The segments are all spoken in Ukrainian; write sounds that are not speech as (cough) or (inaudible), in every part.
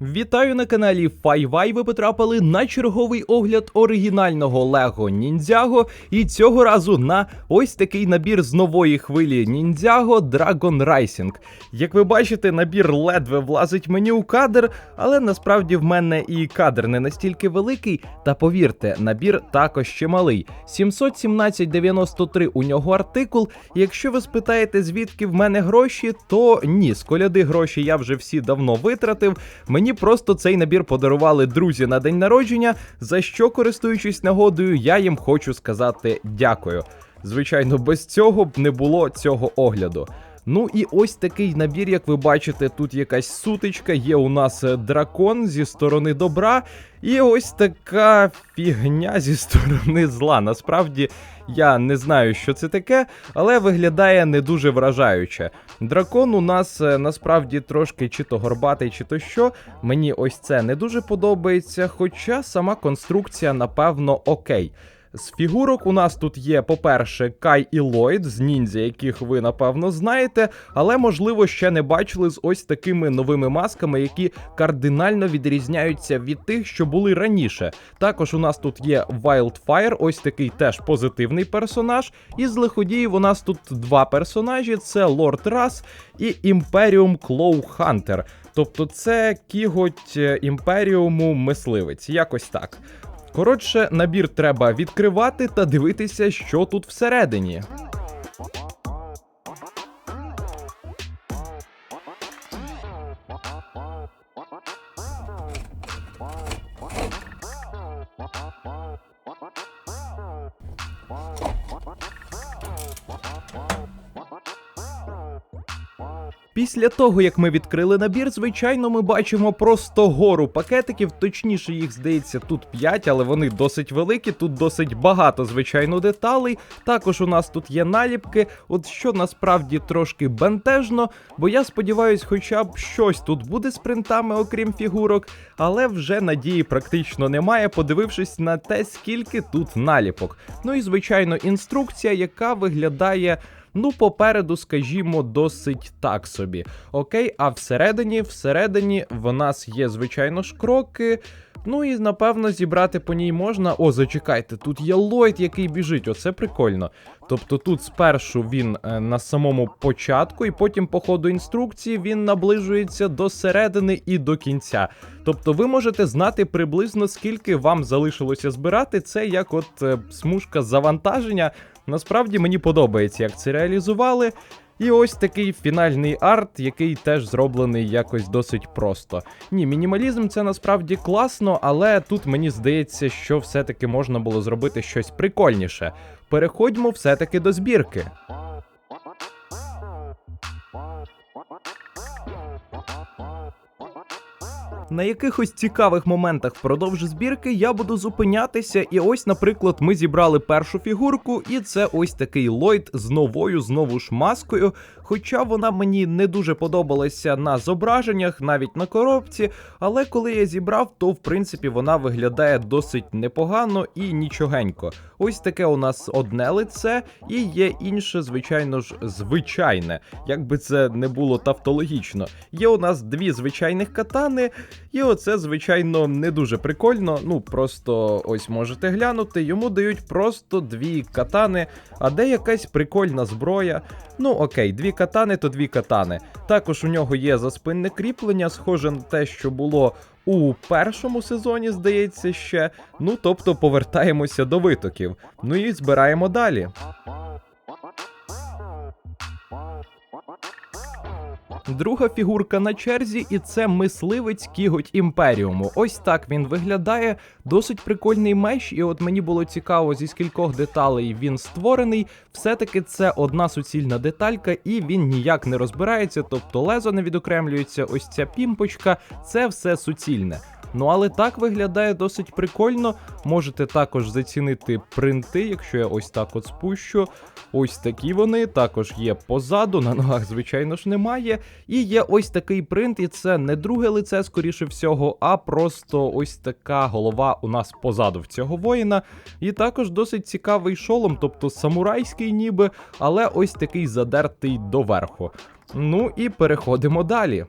Вітаю на каналі Файвай. Ви потрапили на черговий огляд оригінального Лего Ніндзяго. І цього разу на ось такий набір з нової хвилі Ніндзяго Dragon Rising. Як ви бачите, набір ледве влазить мені у кадр, але насправді в мене і кадр не настільки великий. Та повірте, набір також ще малий. 717,93 у нього артикул. Якщо ви спитаєте, звідки в мене гроші, то ні, з коляди гроші я вже всі давно витратив. Мені просто цей набір подарували друзі на день народження, за що, користуючись нагодою, я їм хочу сказати дякую. Звичайно, без цього б не було цього огляду. Ну і ось такий набір, як ви бачите, тут якась сутичка, є у нас е, дракон зі сторони добра, і ось така фігня зі сторони зла. Насправді я не знаю, що це таке, але виглядає не дуже вражаюче. Дракон у нас е, насправді трошки чи то горбатий, чи то що. Мені ось це не дуже подобається, хоча сама конструкція, напевно, окей. З фігурок у нас тут є, по-перше, Кай і Ллойд з ніндзя, яких ви напевно знаєте, але можливо ще не бачили з ось такими новими масками, які кардинально відрізняються від тих, що були раніше. Також у нас тут є Wildfire, ось такий теж позитивний персонаж. І з лиходіїв у нас тут два персонажі: це Лорд Рас і Імперіум Клоу Хантер. Тобто це кіготь е, імперіуму мисливець, якось так. Коротше, набір треба відкривати та дивитися, що тут всередині. Після того, як ми відкрили набір, звичайно, ми бачимо просто гору пакетиків. Точніше, їх здається тут 5, але вони досить великі. Тут досить багато, звичайно, деталей. Також у нас тут є наліпки, от що насправді трошки бентежно, бо я сподіваюся, хоча б щось тут буде з принтами, окрім фігурок, але вже надії практично немає, подивившись на те, скільки тут наліпок. Ну і звичайно, інструкція, яка виглядає. Ну, попереду, скажімо, досить так собі. Окей, а всередині, всередині в нас є, звичайно ж, кроки. Ну і напевно зібрати по ній можна. О, зачекайте, тут є Ллойд, який біжить. Оце прикольно. Тобто тут спершу він е, на самому початку, і потім, по ходу інструкції, він наближується до середини і до кінця. Тобто ви можете знати приблизно скільки вам залишилося збирати. Це як от е, смужка завантаження. Насправді мені подобається, як це реалізували. І ось такий фінальний арт, який теж зроблений якось досить просто. Ні, мінімалізм це насправді класно, але тут мені здається, що все-таки можна було зробити щось прикольніше. Переходьмо все-таки до збірки. На якихось цікавих моментах впродовж збірки я буду зупинятися, і ось, наприклад, ми зібрали першу фігурку, і це ось такий Ллойд з новою знову ж маскою. Хоча вона мені не дуже подобалася на зображеннях, навіть на коробці. Але коли я зібрав, то в принципі вона виглядає досить непогано і нічогенько. Ось таке у нас одне лице, і є інше, звичайно ж, звичайне. Якби це не було тавтологічно. Є у нас дві звичайних катани. І оце, звичайно, не дуже прикольно. Ну, просто ось можете глянути, йому дають просто дві катани, а де якась прикольна зброя. Ну окей, дві катани, то дві катани. Також у нього є заспинне кріплення, схоже на те, що було у першому сезоні, здається, ще. Ну тобто повертаємося до витоків. Ну і збираємо далі. Друга фігурка на черзі, і це мисливець кіготь імперіуму. Ось так він виглядає. Досить прикольний меч, і от мені було цікаво, зі скількох деталей він створений. Все-таки це одна суцільна деталька, і він ніяк не розбирається, тобто лезо не відокремлюється, ось ця пімпочка, це все суцільне. Ну але так виглядає досить прикольно. Можете також зацінити принти, якщо я ось так от спущу. Ось такі вони також є позаду, на ногах, звичайно ж, немає. І є ось такий принт, і це не друге лице, скоріше всього, а просто ось така голова у нас позаду в цього воїна. І також досить цікавий шолом, тобто самурайський ніби, але ось такий задертий доверху. Ну і переходимо далі.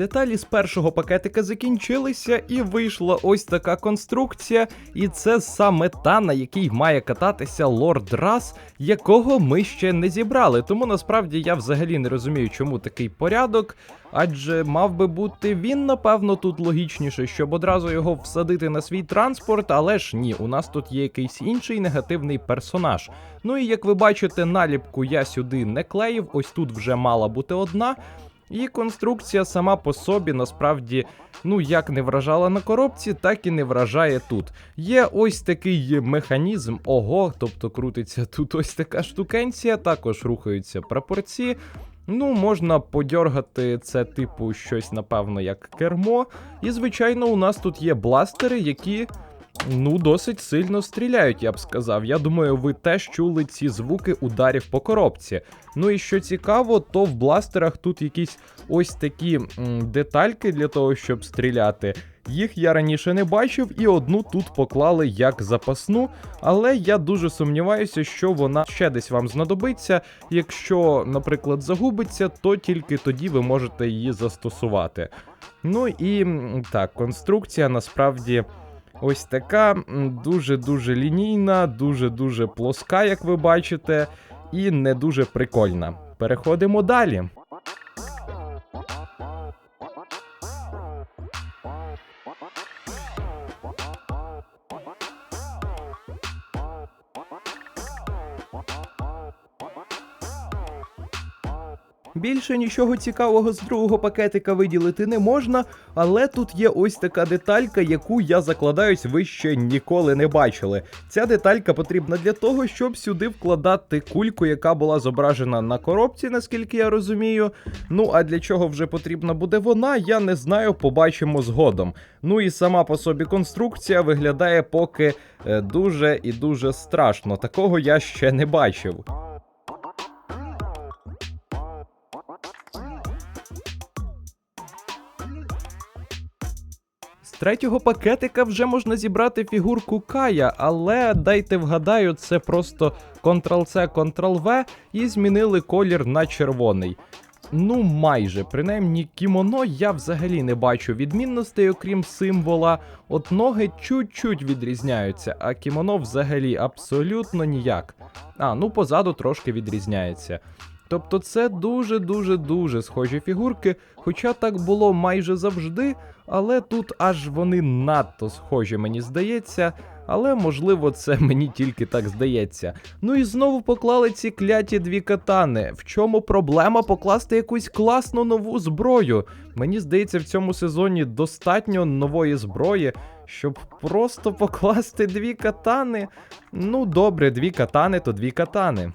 Деталі з першого пакетика закінчилися, і вийшла ось така конструкція. І це саме та, на якій має кататися лорд Рас, якого ми ще не зібрали. Тому насправді я взагалі не розумію, чому такий порядок. Адже мав би бути він, напевно, тут логічніше, щоб одразу його всадити на свій транспорт, але ж ні, у нас тут є якийсь інший негативний персонаж. Ну і як ви бачите, наліпку я сюди не клеїв, ось тут вже мала бути одна. І конструкція сама по собі насправді ну як не вражала на коробці, так і не вражає тут. Є ось такий механізм, ого, тобто крутиться тут ось така штукенція, також рухаються прапорці. Ну, можна подьоргати це, типу, щось, напевно, як кермо. І, звичайно, у нас тут є бластери, які. Ну, досить сильно стріляють, я б сказав. Я думаю, ви теж чули ці звуки ударів по коробці. Ну і що цікаво, то в бластерах тут якісь ось такі м, детальки для того, щоб стріляти. Їх я раніше не бачив, і одну тут поклали як запасну, але я дуже сумніваюся, що вона ще десь вам знадобиться. Якщо, наприклад, загубиться, то тільки тоді ви можете її застосувати. Ну і так, конструкція насправді. Ось така дуже-дуже лінійна, дуже-дуже плоска, як ви бачите, і не дуже прикольна. Переходимо далі. Більше нічого цікавого з другого пакетика виділити не можна, але тут є ось така деталька, яку я закладаюсь, ви ще ніколи не бачили. Ця деталька потрібна для того, щоб сюди вкладати кульку, яка була зображена на коробці, наскільки я розумію. Ну а для чого вже потрібна буде вона, я не знаю, побачимо згодом. Ну і сама по собі конструкція виглядає поки е, дуже і дуже страшно. Такого я ще не бачив. Третього пакетика вже можна зібрати фігурку Кая, але дайте вгадаю, це просто Ctrl-C, Ctrl-V і змінили колір на червоний. Ну, майже, принаймні, кімоно я взагалі не бачу відмінностей, окрім символа. От ноги чуть-чуть відрізняються, а кімоно взагалі абсолютно ніяк. А, ну позаду трошки відрізняється. Тобто це дуже-дуже дуже схожі фігурки, хоча так було майже завжди, але тут аж вони надто схожі, мені здається. Але можливо це (laughs) мені тільки так здається. Ну і знову поклали ці кляті дві катани. В чому проблема покласти якусь класну нову зброю? Мені здається, в цьому сезоні достатньо нової зброї, щоб просто (laughs) покласти дві катани. Ну добре, дві катани, то дві катани.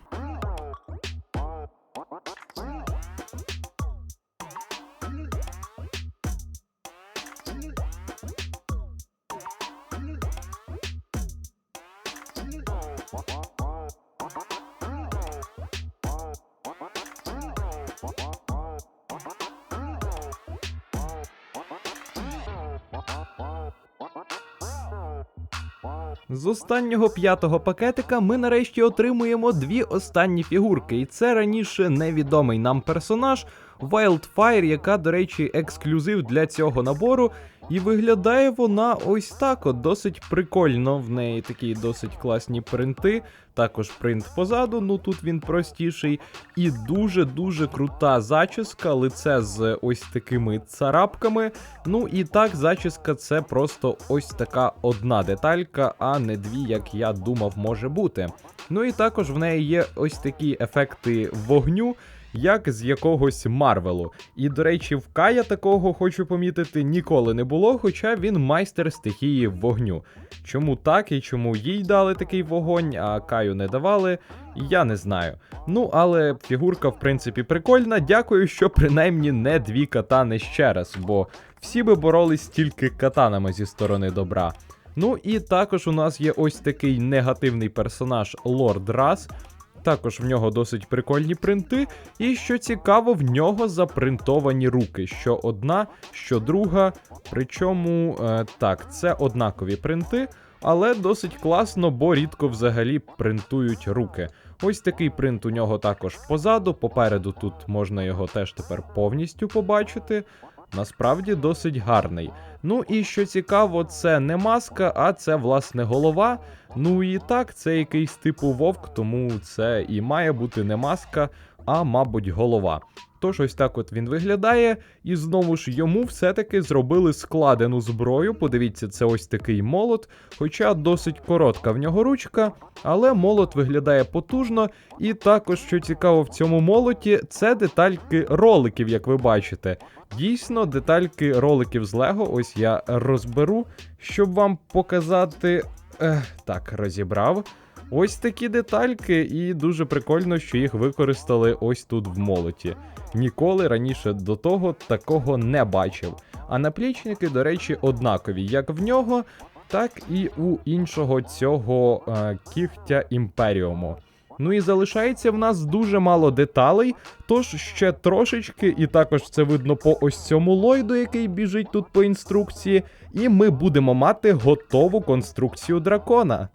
Останнього п'ятого пакетика ми нарешті отримуємо дві останні фігурки, і це раніше невідомий нам персонаж Wildfire, яка, до речі, ексклюзив для цього набору. І виглядає вона ось так, от досить прикольно. В неї такі досить класні принти. Також принт позаду, ну тут він простіший. І дуже-дуже крута зачіска, лице з ось такими царапками. Ну і так, зачіска це просто ось така одна деталька, а не дві, як я думав, може бути. Ну і також в неї є ось такі ефекти вогню. Як з якогось Марвелу. І, до речі, в Кая такого хочу помітити ніколи не було, хоча він майстер стихії вогню. Чому так і чому їй дали такий вогонь, а Каю не давали, я не знаю. Ну, але фігурка, в принципі, прикольна. Дякую, що принаймні не дві катани ще раз, бо всі би боролись тільки катанами зі сторони добра. Ну і також у нас є ось такий негативний персонаж Лорд Рас. Також в нього досить прикольні принти, і що цікаво, в нього запринтовані руки. Що одна, що друга. Причому е, так, це однакові принти, але досить класно, бо рідко взагалі принтують руки. Ось такий принт у нього також позаду. Попереду тут можна його теж тепер повністю побачити. насправді досить гарний. Ну і що цікаво, це не маска, а це власне голова. Ну і так, це якийсь типу вовк, тому це і має бути не маска, а мабуть голова. Тож ось так от він виглядає, і знову ж йому все-таки зробили складену зброю. Подивіться, це ось такий молот, хоча досить коротка в нього ручка, але молот виглядає потужно. І також, що цікаво в цьому молоті, це детальки роликів, як ви бачите. Дійсно, детальки роликів з Лего. Ось я розберу, щоб вам показати. Ех, так, розібрав. Ось такі детальки, і дуже прикольно, що їх використали ось тут в молоті. Ніколи раніше до того такого не бачив. А наплічники, до речі, однакові, як в нього, так і у іншого цього е, кігтя імперіуму. Ну і залишається в нас дуже мало деталей, тож ще трошечки, і також це видно по ось цьому лойду, який біжить тут по інструкції, і ми будемо мати готову конструкцію дракона.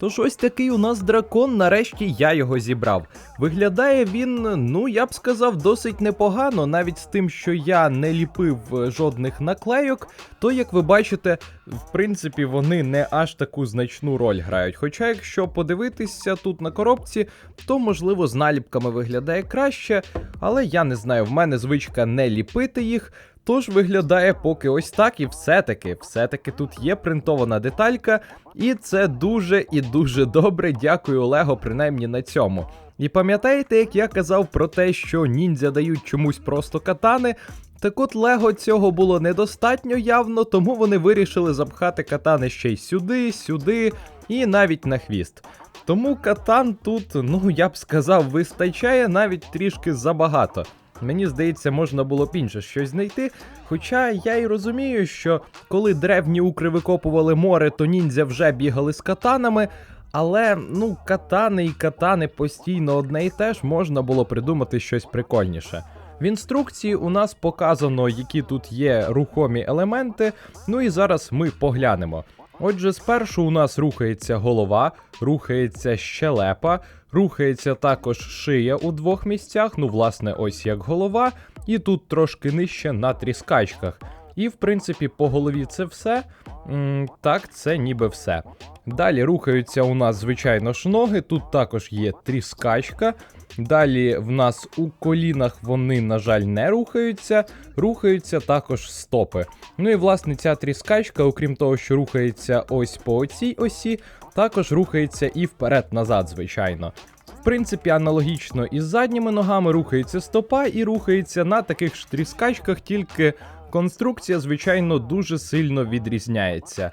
Тож ось такий у нас дракон, нарешті я його зібрав. Виглядає він, ну я б сказав, досить непогано, навіть з тим, що я не ліпив е, жодних наклейок, то як ви бачите, в принципі, вони не аж таку значну роль грають. Хоча, якщо подивитися тут на коробці, то можливо з наліпками виглядає краще, але я не знаю, в мене звичка не ліпити їх. Тож виглядає поки ось так, і все-таки, все-таки тут є принтована деталька, і це дуже і дуже добре. Дякую Олего, принаймні на цьому. І пам'ятаєте, як я казав про те, що ніндзя дають чомусь просто катани? Так от Лего цього було недостатньо явно, тому вони вирішили запхати катани ще й сюди, сюди і навіть на хвіст. Тому катан тут, ну я б сказав, вистачає навіть трішки забагато. Мені здається, можна було б інше щось знайти. Хоча я й розумію, що коли древні укри викопували море, то ніндзя вже бігали з катанами. Але ну, катани і катани постійно одне і те ж можна було придумати щось прикольніше. В інструкції у нас показано, які тут є рухомі елементи. Ну і зараз ми поглянемо. Отже, спершу у нас рухається голова, рухається щелепа, рухається також шия у двох місцях. Ну, власне, ось як голова, і тут трошки нижче на тріскачках. І, в принципі, по голові це все. Так, це ніби все. Далі рухаються у нас, звичайно ж, ноги. Тут також є тріскачка. Далі в нас у колінах вони, на жаль, не рухаються, рухаються також стопи. Ну і власне ця тріскачка, окрім того, що рухається ось по оцій осі, також рухається і вперед-назад, звичайно. В принципі, аналогічно із задніми ногами рухається стопа і рухається на таких ж тріскачках, тільки конструкція, звичайно, дуже сильно відрізняється.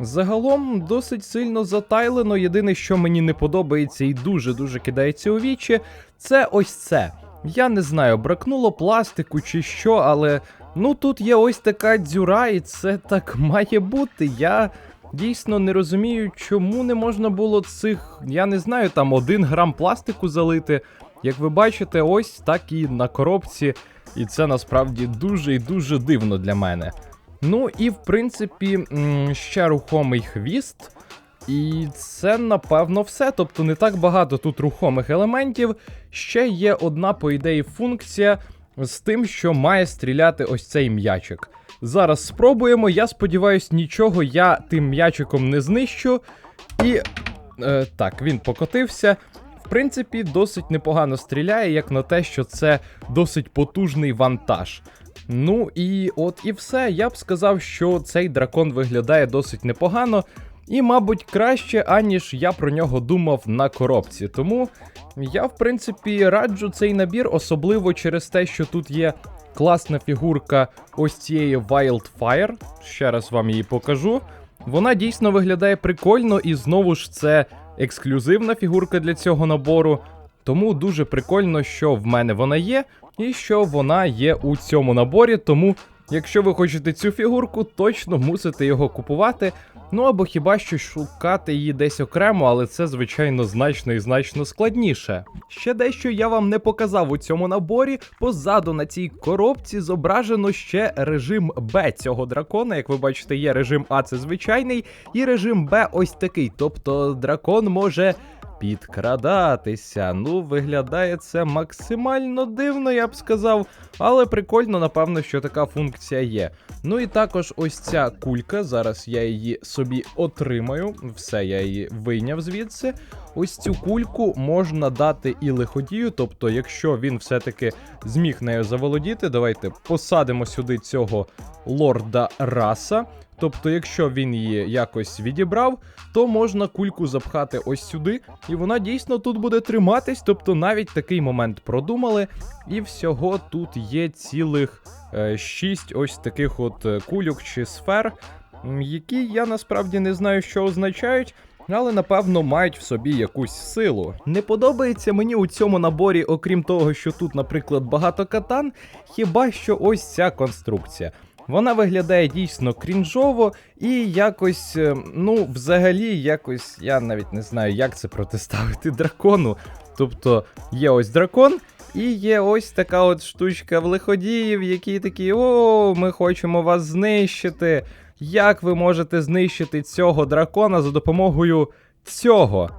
Загалом досить сильно затайлено. Єдине, що мені не подобається і дуже-дуже кидається у вічі, це ось це. Я не знаю, бракнуло пластику чи що, але ну тут є ось така дзюра, і це так має бути. Я дійсно не розумію, чому не можна було цих, я не знаю, там один грам пластику залити. Як ви бачите, ось так і на коробці, і це насправді дуже і дуже дивно для мене. Ну і в принципі ще рухомий хвіст. І це напевно все. Тобто не так багато тут рухомих елементів. Ще є одна, по ідеї, функція з тим, що має стріляти ось цей м'ячик. Зараз спробуємо. Я сподіваюся, нічого я тим м'ячиком не знищу. І е, так, він покотився. В принципі, досить непогано стріляє, як на те, що це досить потужний вантаж. Ну і от і все. Я б сказав, що цей дракон виглядає досить непогано. І, мабуть, краще, аніж я про нього думав на коробці. Тому я, в принципі, раджу цей набір, особливо через те, що тут є класна фігурка ось цієї Wildfire. Ще раз вам її покажу. Вона дійсно виглядає прикольно, і знову ж це ексклюзивна фігурка для цього набору. Тому дуже прикольно, що в мене вона є, і що вона є у цьому наборі. Тому, якщо ви хочете цю фігурку, точно мусите його купувати. Ну або хіба що шукати її десь окремо, але це, звичайно, значно і значно складніше. Ще дещо я вам не показав у цьому наборі. Позаду на цій коробці зображено ще режим Б цього дракона. Як ви бачите, є режим А, це звичайний, і режим Б ось такий. Тобто дракон може підкрадатися. Ну, виглядає це максимально дивно, я б сказав. Але прикольно, напевно, що така функція є. Ну і також ось ця кулька. Зараз я її собі отримаю. Все, я її вийняв звідси. Ось цю кульку можна дати і лиходію. Тобто, якщо він все-таки зміг нею заволодіти, давайте посадимо сюди цього лорда раса. Тобто, якщо він її якось відібрав, то можна кульку запхати ось сюди, і вона дійсно тут буде триматись. Тобто навіть такий момент продумали. І всього тут є цілих е, шість ось таких от е, кульок чи сфер, які я насправді не знаю, що означають. Але напевно мають в собі якусь силу. Не подобається мені у цьому наборі, окрім того, що тут, наприклад, багато катан, хіба що ось ця конструкція. Вона виглядає дійсно крінжово і якось, е, ну, взагалі, якось, я навіть не знаю, як це протиставити (laughs) дракону. Тобто є ось дракон, і є ось така от штучка в лиходіїв, які такі: о, ми хочемо вас знищити. Як ви можете знищити цього дракона за допомогою цього?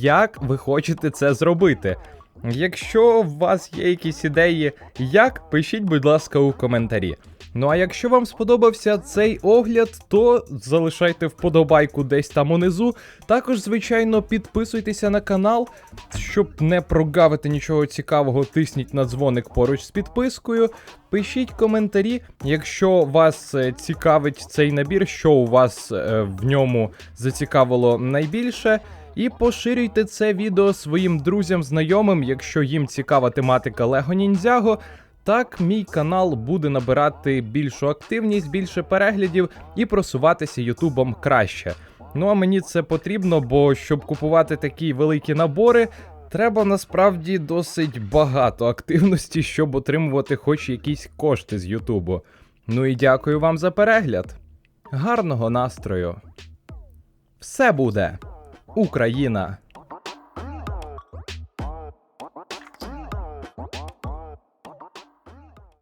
Як ви хочете це зробити? Якщо у вас є якісь ідеї, як, пишіть, будь ласка, у коментарі. Ну а якщо вам сподобався цей огляд, то залишайте вподобайку десь там унизу. Також, звичайно, підписуйтеся на канал, щоб не прогавити нічого цікавого, тисніть на дзвоник поруч з підпискою. Пишіть коментарі, якщо вас е, цікавить цей набір, що у вас е, в ньому зацікавило найбільше. І поширюйте це відео своїм друзям, знайомим, якщо їм цікава тематика Лего Ніндзяго. Так, мій канал буде набирати більшу активність, більше переглядів і просуватися Ютубом краще. Ну а мені це потрібно, бо щоб купувати такі великі набори, треба насправді досить багато активності, щоб отримувати хоч якісь кошти з Ютубу. Ну і дякую вам за перегляд. Гарного настрою! Все буде! Україна!